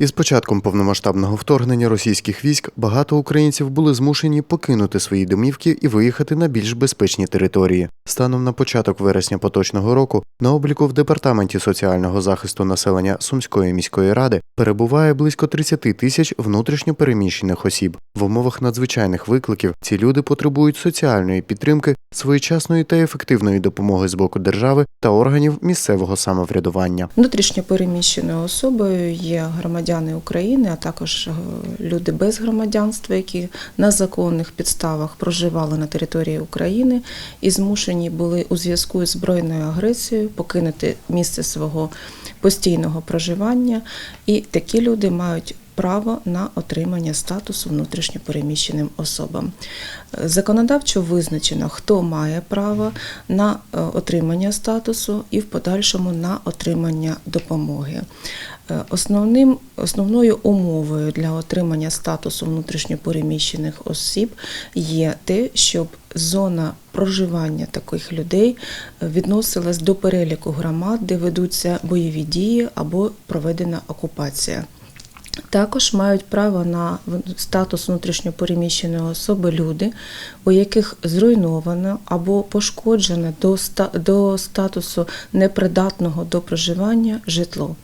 Із початком повномасштабного вторгнення російських військ багато українців були змушені покинути свої домівки і виїхати на більш безпечні території. Станом на початок вересня поточного року на обліку в департаменті соціального захисту населення Сумської міської ради перебуває близько 30 тисяч внутрішньо переміщених осіб. В умовах надзвичайних викликів ці люди потребують соціальної підтримки, своєчасної та ефективної допомоги з боку держави та органів місцевого самоврядування. Внутрішньо переміщеною особою є громадяни України, а також е, люди без громадянства, які на законних підставах проживали на території України і змушені були у зв'язку з збройною агресією покинути місце свого постійного проживання. І такі люди мають право на отримання статусу внутрішньо переміщеним особам. Законодавчо визначено, хто має право на е, отримання статусу і в подальшому на отримання допомоги. Е, Основним, основною умовою для отримання статусу внутрішньопереміщених осіб є те, щоб зона проживання таких людей е, відносилась до переліку громад, де ведуться бойові дії або проведена окупація. Також мають право на статус внутрішньопереміщеної особи люди, у яких зруйновано або пошкоджено до, до статусу непридатного до проживання житло.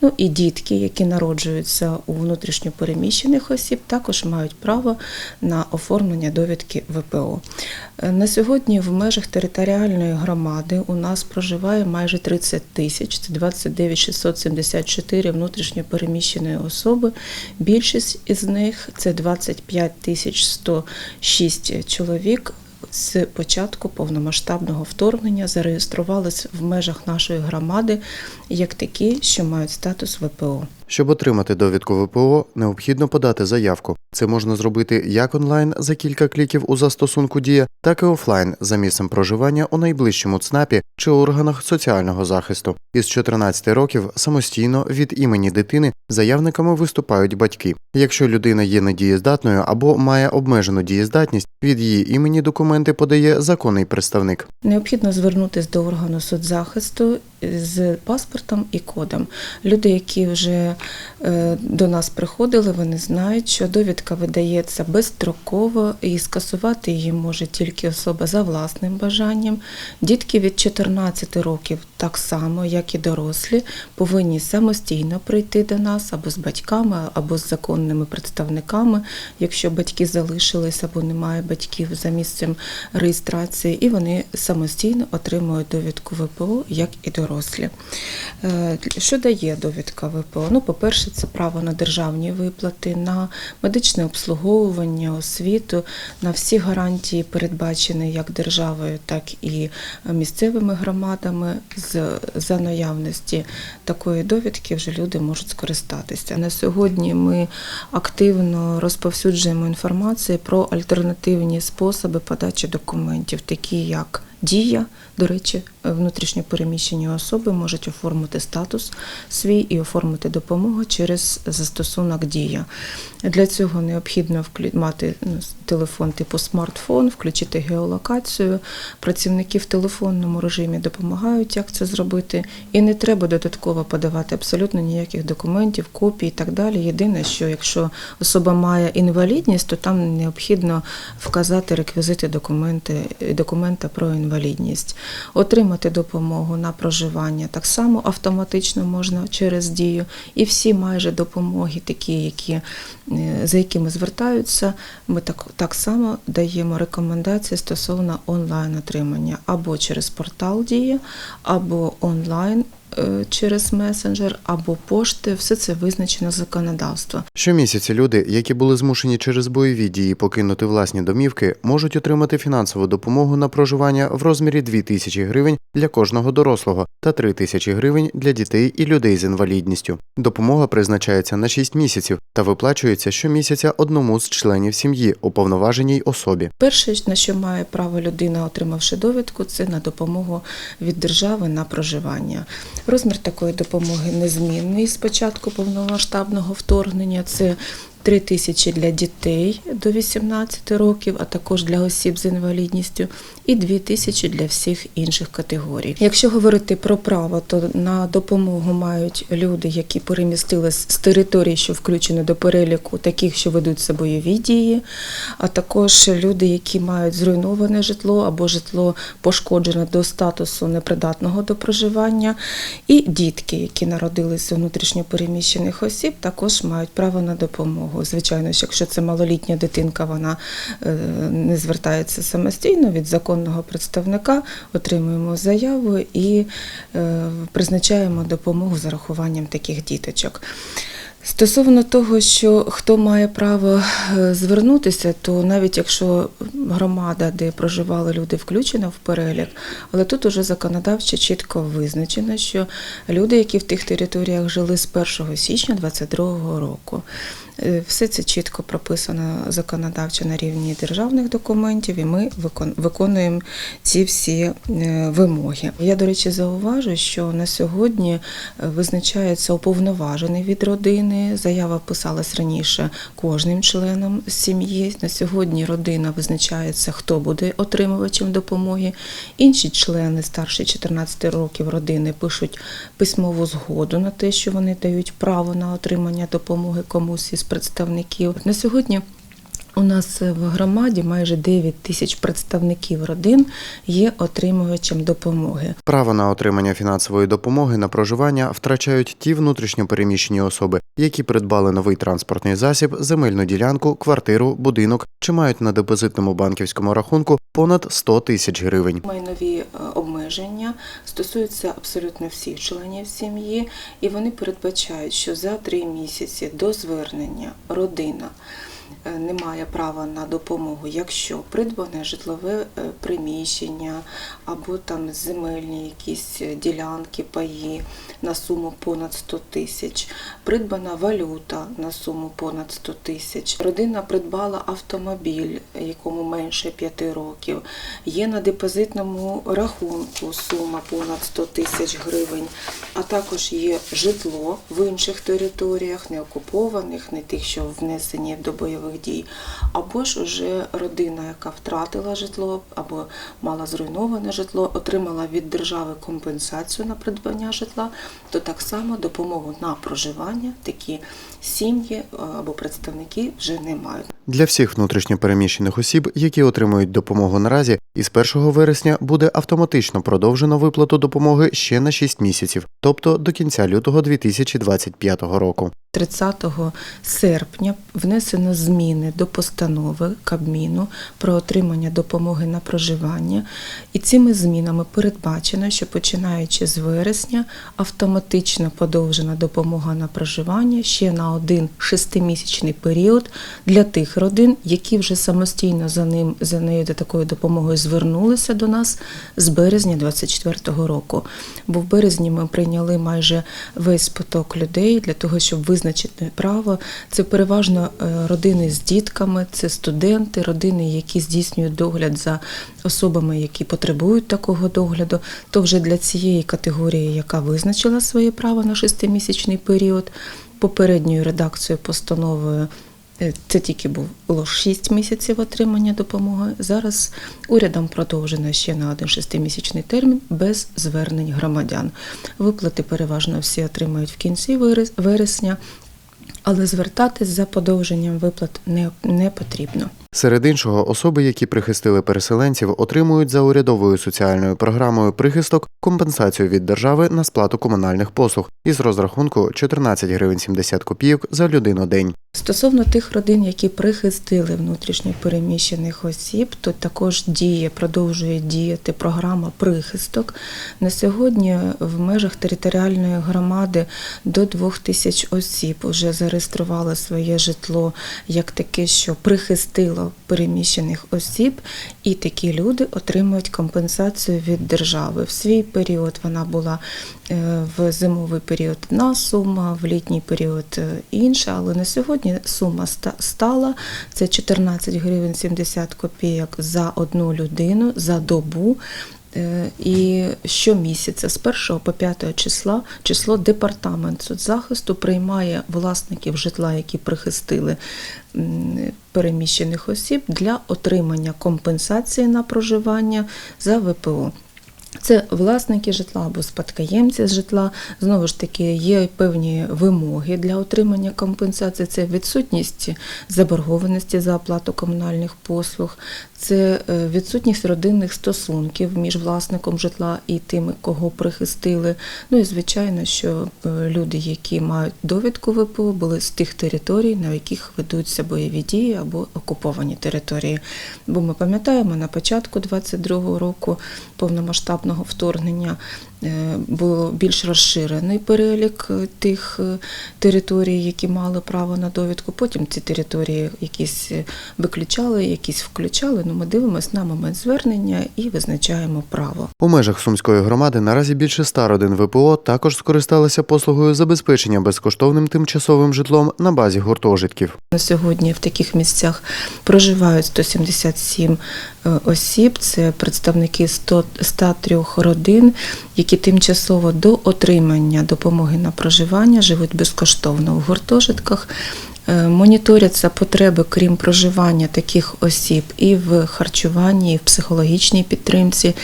Ну і дітки, які народжуються у внутрішньопереміщених осіб, також мають право на оформлення довідки ВПО. На сьогодні в межах територіальної громади у нас проживає майже 30 тисяч, це 29 674 внутрішньо переміщеної особи. Більшість із них це 25 тисяч 106 чоловік. З початку повномасштабного вторгнення зареєструвались в межах нашої громади як такі, що мають статус ВПО. Щоб отримати довідку ВПО, необхідно подати заявку. Це можна зробити як онлайн за кілька кліків у застосунку Дія, так і офлайн за місцем проживання у найближчому ЦНАПі чи органах соціального захисту. Із 14 років самостійно від імені дитини заявниками виступають батьки. Якщо людина є недієздатною або має обмежену дієздатність, від її імені документи подає законний представник. Необхідно звернутися до органу соцзахисту з паспортом і кодом. Люди, які вже до нас приходили, вони знають, що довідка видається безстроково і скасувати її може тільки особа за власним бажанням. Дітки від 14 років, так само, як і дорослі, повинні самостійно прийти до нас або з батьками, або з законними представниками, якщо батьки залишились або немає батьків за місцем реєстрації, і вони самостійно отримують довідку ВПО, як і дорослі. Е, Що дає довідка ВПО? Ну, по-перше, це право на державні виплати, на медичне обслуговування, освіту, на всі гарантії, передбачені як державою, так і місцевими громадами. За наявності такої довідки вже люди можуть скористатися. На сьогодні ми активно розповсюджуємо інформацію про альтернативні способи подачі документів, такі як Дія, до речі, внутрішньо переміщені особи можуть оформити статус свій і оформити допомогу через застосунок Дія. Для цього необхідно мати ну, телефон типу смартфон, включити геолокацію. Працівники в телефонному режимі допомагають, як це зробити. І не треба додатково подавати абсолютно ніяких документів, копій і так далі. Єдине, що якщо особа має інвалідність, то там необхідно вказати реквізити документи, документа про інвалідність. Отримати допомогу на проживання так само автоматично можна через дію. І всі майже допомоги, такі, які, е, за якими звертаються, ми так, так само даємо рекомендації стосовно онлайн отримання або через портал Дія, або онлайн через месенджер, або пошти. Все це визначено законодавством. Щомісяця люди, які були змушені через бойові дії покинути власні домівки, можуть отримати фінансову допомогу на проживання в розмірі 2 тисячі гривень для кожного дорослого та 3 тисячі гривень для дітей і людей з інвалідністю. Допомога призначається на 6 місяців та виплачується щомісяця одному з членів сім'ї, уповноваженій особі. Перше, на що має право людина, отримавши довідку, це на допомогу від держави на проживання. Розмір такої допомоги незмінний з початку повномасштабного вторгнення. Це 3 тисячі для дітей до 18 років, а також для осіб з інвалідністю, і 2 тисячі для всіх інших категорій. Якщо говорити про право, то на допомогу мають люди, які перемістились з територій, що включені до переліку таких, що ведуть за бойові дії, а також люди, які мають зруйноване житло або житло пошкоджене до статусу непридатного до проживання, і дітки, які народилися у внутрішньопереміщених осіб, також мають право на допомогу. Звичайно, що якщо це малолітня дитинка, вона е, не звертається самостійно від законного представника, отримуємо заяву і е, призначаємо допомогу з зарахуванням таких діточок. Стосовно того, що хто має право е, звернутися, то навіть якщо громада, де проживали люди, включена в перелік, але тут уже законодавчо чітко визначено, що люди, які в тих територіях жили з 1 січня 2022 року, все це чітко прописано законодавчо на рівні державних документів, і ми виконуємо ці всі е, вимоги. Я, до речі, зауважу, що на сьогодні е, визначається уповноважений від родини. Заява писалась раніше кожним членом сім'ї. На сьогодні родина визначається, хто буде отримувачем допомоги. Інші члени старші 14 років родини пишуть письмову згоду на те, що вони дають право на отримання допомоги комусь із представників. На сьогодні у нас в громаді майже 9 тисяч представників родин є отримувачем допомоги. Право на отримання фінансової допомоги на проживання втрачають ті внутрішньопереміщені особи, які придбали новий транспортний засіб, земельну ділянку, квартиру, будинок чи мають на депозитному банківському рахунку понад 100 тисяч гривень. Майнові е, обмеження стосуються абсолютно всіх членів сім'ї, і вони передбачають, що за три місяці до звернення родина не має права на допомогу, якщо придбане житлове е, приміщення або там земельні якісь е, ділянки, паї на суму понад 100 тисяч, придбана валюта на суму понад 100 тисяч. Родина придбала автомобіль, якому менше 5 років. Є на депозитному рахунку сума понад 100 тисяч гривень, а також є житло в інших територіях, не окупованих, не тих, що внесені до бойових дій, або ж уже родина, яка втратила житло або мала зруйноване житло, отримала від держави компенсацію на придбання житла, то так само допомогу на проживання такі сім'ї е, або представники вже не мають. Для всіх внутрішньопереміщених осіб, які отримують допомогу наразі, із 1 вересня буде автоматично продовжено виплату допомоги ще на 6 місяців, тобто до кінця лютого 2025 року. 30 серпня внесено зміни до постанови Кабміну про отримання допомоги на проживання, і цими змінами передбачено, що починаючи з вересня автоматично подовжена допомога на проживання ще на один шестимісячний період для тих родин, які вже самостійно за ним за нею до такою допомогою звернулися до нас з березня 2024 року. Бо в березні ми прийняли майже весь поток людей для того, щоб визначити право. Це переважно е, родини з дітками, це студенти, родини, які здійснюють догляд за особами, які потребують такого догляду. То вже для цієї категорії, яка визначила своє право на шестимісячний період, попередньою редакцією постановою. Е, Це тільки було 6 місяців отримання допомоги. Зараз урядом продовжено ще на один шестимісячний термін без звернень громадян. Виплати переважно всі отримають в кінці вересня, але звертатись за подовженням виплат не, не потрібно. Серед іншого, особи, які прихистили переселенців, отримують за урядовою соціальною програмою прихисток компенсацію від держави на сплату комунальних послуг із розрахунку 14 гривень 70 копійок за людину день. Стосовно тих родин, які прихистили внутрішньо переміщених осіб, то також діє, продовжує діяти програма прихисток. На сьогодні в межах територіальної громади до двох тисяч осіб вже зареєстрували своє житло як таке, що прихистило переміщених осіб, і такі люди отримують компенсацію від держави. В свій період вона була е, в зимовий період одна сума, в літній період е, інша, але на сьогодні сума стала це 14 гривень 70 копійок за одну людину за добу. Е, І щомісяця з 1 по 5 числа число департамент соцзахисту приймає власників житла, які прихистили переміщених осіб для отримання компенсації на проживання за ВПО. Це власники житла або спадкоємці з житла. Знову ж таки, є певні вимоги для отримання компенсації. Це відсутність заборгованості за оплату комунальних послуг, це е, відсутність родинних стосунків між власником житла і тими, кого прихистили. Ну і звичайно, що е, люди, які мають довідку ВПО, були з тих територій, на яких ведуться бойові дії або окуповані території. Бо ми пам'ятаємо, на початку 22-го року повномасштабного вторгнення е, було більш розширений перелік е, тих е, територій, які мали право на довідку. Потім ці території якісь виключали, якісь включали. Ну, ми дивимося на момент звернення і визначаємо право. У межах Сумської громади наразі більше ста родин ВПО також скористалися послугою забезпечення безкоштовним тимчасовим житлом на базі гуртожитків. На сьогодні в таких місцях проживають 177 е, осіб. Це представники 100 103 родин, які тимчасово до отримання допомоги на проживання живуть безкоштовно в гуртожитках. Е, Моніторяться потреби, крім проживання таких осіб, і в харчуванні, і в психологічній підтримці.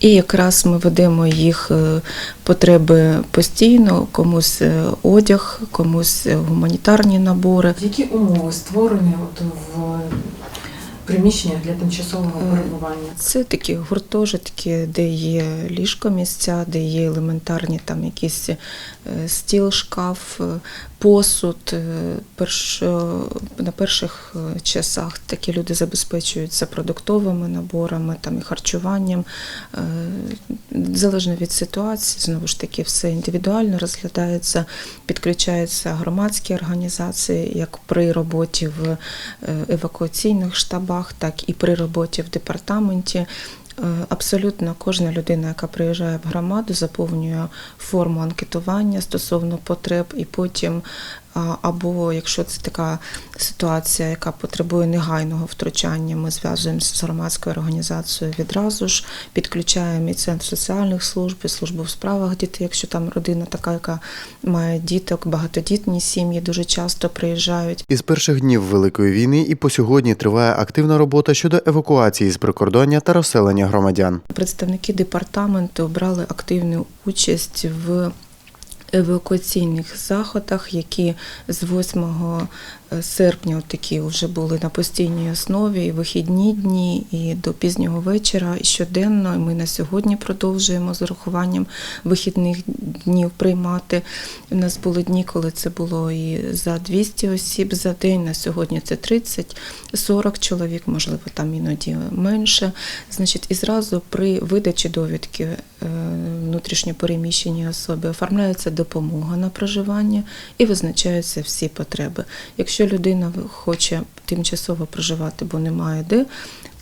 І якраз ми ведемо їх е, потреби постійно, комусь е, одяг, комусь гуманітарні набори. Які умови створені от в приміщеннях для тимчасового Е, перебування? Це такі гуртожитки, де є ліжко місця, де є елементарні там якісь е, стіл, шкаф, е, посуд. На перших часах такі люди забезпечуються продуктовими наборами, там і харчуванням. Залежно від ситуації, знову ж таки, все індивідуально розглядається, підключаються громадські організації, як при роботі в евакуаційних штабах, так і при роботі в департаменті. Е, Абсолютно кожна людина, яка приїжджає в громаду, заповнює форму анкетування стосовно потреб, і потім, або якщо це така ситуація, яка потребує негайного втручання, ми зв'язуємося з громадською організацією відразу ж, підключаємо і центр соціальних служб, і службу в справах дітей, якщо там родина така, яка має діток, багатодітні сім'ї дуже часто приїжджають. Із перших днів Великої війни і по сьогодні триває активна робота щодо евакуації з прикордоння та розселення громадян. Представники департаменту брали активну участь в евакуаційних заходах, які з 8 серпня от такі вже були на постійній основі, і вихідні дні, і до пізнього вечора, і щоденно. І ми на сьогодні продовжуємо з урахуванням вихідних днів приймати. У нас були дні, коли це було і за 200 осіб за день. На сьогодні це 30-40 чоловік, можливо, там іноді менше. Значить, і зразу при видачі довідки е, внутрішньопереміщеній особи оформляється допомога на проживання і визначаються всі потреби. Якщо людина хоче тимчасово проживати, бо немає де.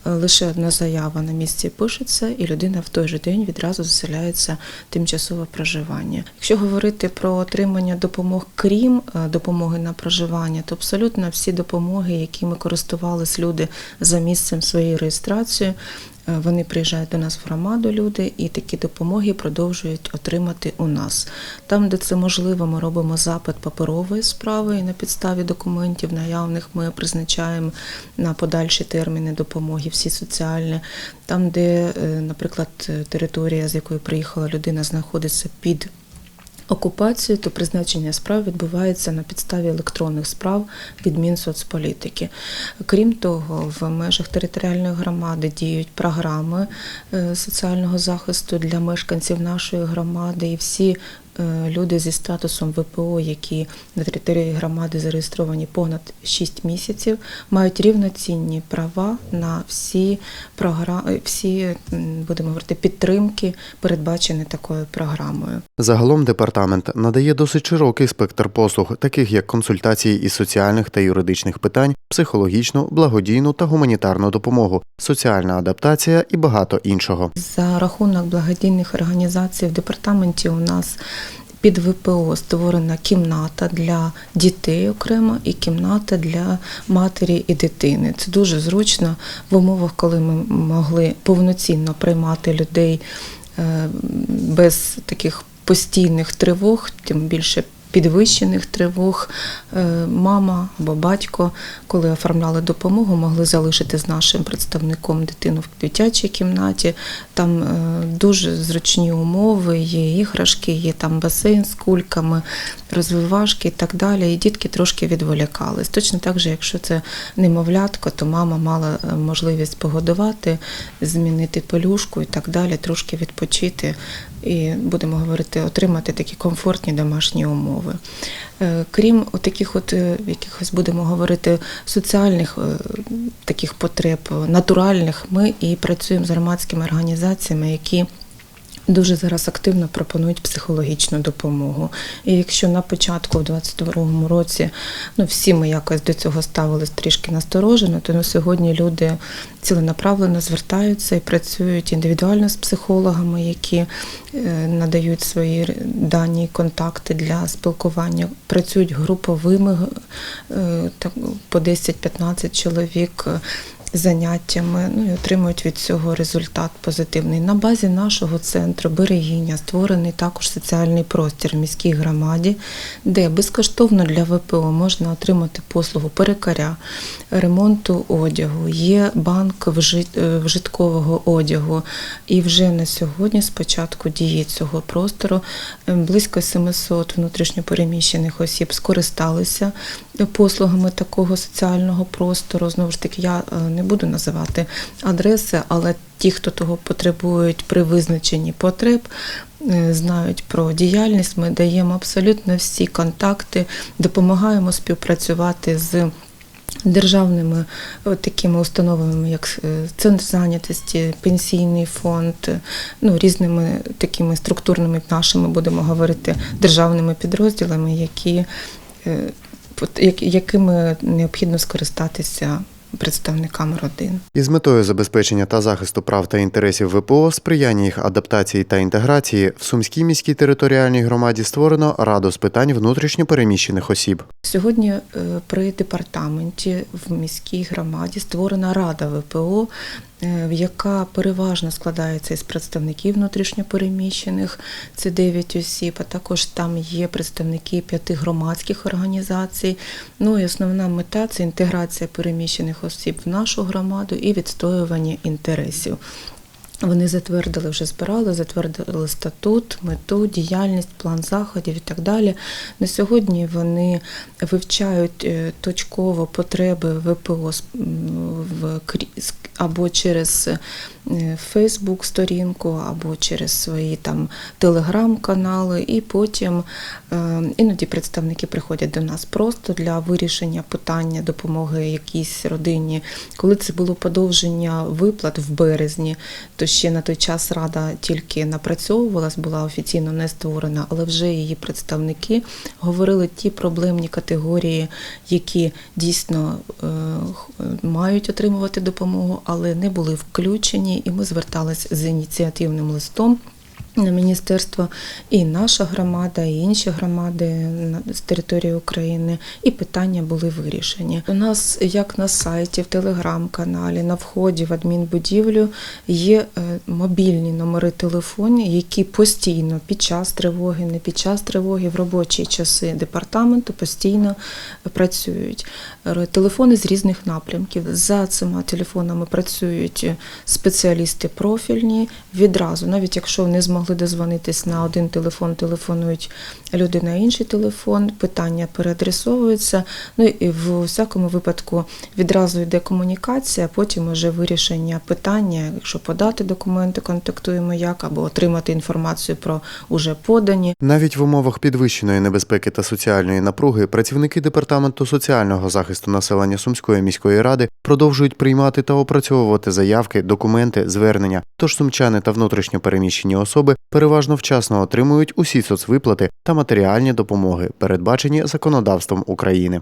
е, Лише одна заява на місці пишеться, і людина в той же день відразу заселяється тимчасове проживання. Якщо говорити про отримання допомог, крім е, допомоги на проживання, то абсолютно всі допомоги, якими користувались люди за місцем своєї реєстрації, вони приїжджають до нас в громаду, люди, і такі допомоги продовжують отримати у нас. Там, де це можливо, ми робимо запит паперової справи, і на підставі документів наявних ми призначаємо на подальші терміни допомоги, всі соціальні. Там, де, е, наприклад, територія, з якої приїхала людина, знаходиться під окупацію, то призначення справ відбувається на підставі електронних справ від Мінсоцполітики. Крім того, в межах територіальної громади діють програми е, соціального захисту для мешканців нашої громади, і всі люди зі статусом ВПО, які на території громади зареєстровані понад 6 місяців, мають рівноцінні права на всі програми, всі будемо говорити підтримки, передбачені такою програмою. Загалом департамент надає досить широкий спектр послуг, таких як консультації із соціальних та юридичних питань, психологічну, благодійну та гуманітарну допомогу, соціальна адаптація і багато іншого. За рахунок благодійних організацій в департаменті у нас під ВПО створена кімната для дітей окремо і кімната для матері і дитини. Це дуже зручно в умовах, коли ми могли повноцінно приймати людей е, без таких постійних тривог, тим більше підвищених тривог. Е, Мама або батько, коли оформляли допомогу, могли залишити з нашим представником дитину в дитячій кімнаті. Там е, дуже зручні умови, є іграшки, є там басейн з кульками, розвивашки і так далі. І дітки трошки відволікались. Точно так же, якщо це немовлятко, то мама мала е, можливість погодувати, змінити пелюшку і так далі, трошки відпочити і будемо говорити, отримати такі комфортні домашні умови. Е, Крім таких, от е, якихось будемо говорити соціальних е, таких потреб, натуральних, ми і працюємо з громадськими організаціями, які Дуже зараз активно пропонують психологічну допомогу. І якщо на початку, в 22-му році, ну всі ми якось до цього ставились трішки насторожено, то на сьогодні люди ціленаправлено звертаються і працюють індивідуально з психологами, які е, надають свої дані, контакти для спілкування. Працюють груповими е, по 10-15 чоловік. Заняттями ну і отримують від цього результат позитивний. На базі нашого центру Берегиня створений також соціальний простір в міській громаді, де безкоштовно для ВПО можна отримати послугу перекаря, ремонту одягу, є банк е, вжиткового одягу. І вже на сьогодні, з початку дії цього простору, е, близько 700 внутрішньопереміщених осіб скористалися послугами такого соціального простору. Знову ж таки, я е, не буду називати адреси, але ті, хто того потребують при визначенні потреб, е, знають про діяльність. Ми даємо абсолютно всі контакти, допомагаємо співпрацювати з. Державними е, такими установами, як центр зайнятості, пенсійний фонд, ну різними такими структурними нашими будемо говорити державними підрозділами, які якими необхідно скористатися представникам родин. Із метою забезпечення та захисту прав та інтересів ВПО, сприяння їх адаптації та інтеграції в Сумській міській територіальній громаді створено Раду з питань внутрішньо переміщених осіб. Сьогодні е, при департаменті в міській громаді створена рада ВПО, яка переважно складається із представників внутрішньопереміщених, це 9 осіб, а також там є представники п'яти громадських організацій. Ну і основна мета це інтеграція переміщених осіб в нашу громаду і відстоювання інтересів. Вони затвердили, вже збирали, затвердили статут, мету, діяльність, план заходів і так далі. На сьогодні вони вивчають е, точково потреби ВПО в або через Фейсбук сторінку, або через свої там телеграм-канали, і потім е, іноді представники приходять до нас просто для вирішення питання допомоги якійсь родині. Коли це було подовження виплат в березні, то ще на той час рада тільки напрацьовувалась, була офіційно не створена, але вже її представники говорили ті проблемні категорії, які дійсно е, мають отримувати допомогу, але не були включені. І ми звертались з ініціативним листом. Міністерство і наша громада, і інші громади з території України, і питання були вирішені. У нас як на сайті, в телеграм-каналі, на вході в адмінбудівлю є е, мобільні номери телефонів, які постійно під час тривоги, не під час тривоги, в робочі часи департаменту постійно працюють. Телефони з різних напрямків. За цими телефонами працюють спеціалісти профільні відразу, навіть якщо не змогли дозвонитись на один телефон, телефонують люди на інший телефон, питання переадресовуються. Ну і в всякому випадку відразу йде комунікація, потім уже вирішення питання, якщо подати документи, контактуємо як, або отримати інформацію про уже подані. Навіть в умовах підвищеної небезпеки та соціальної напруги працівники департаменту соціального захисту населення Сумської міської ради продовжують приймати та опрацьовувати заявки, документи, звернення. Тож сумчани та внутрішньо переміщені особи переважно вчасно отримують усі соцвиплати та матеріальні допомоги, передбачені законодавством України.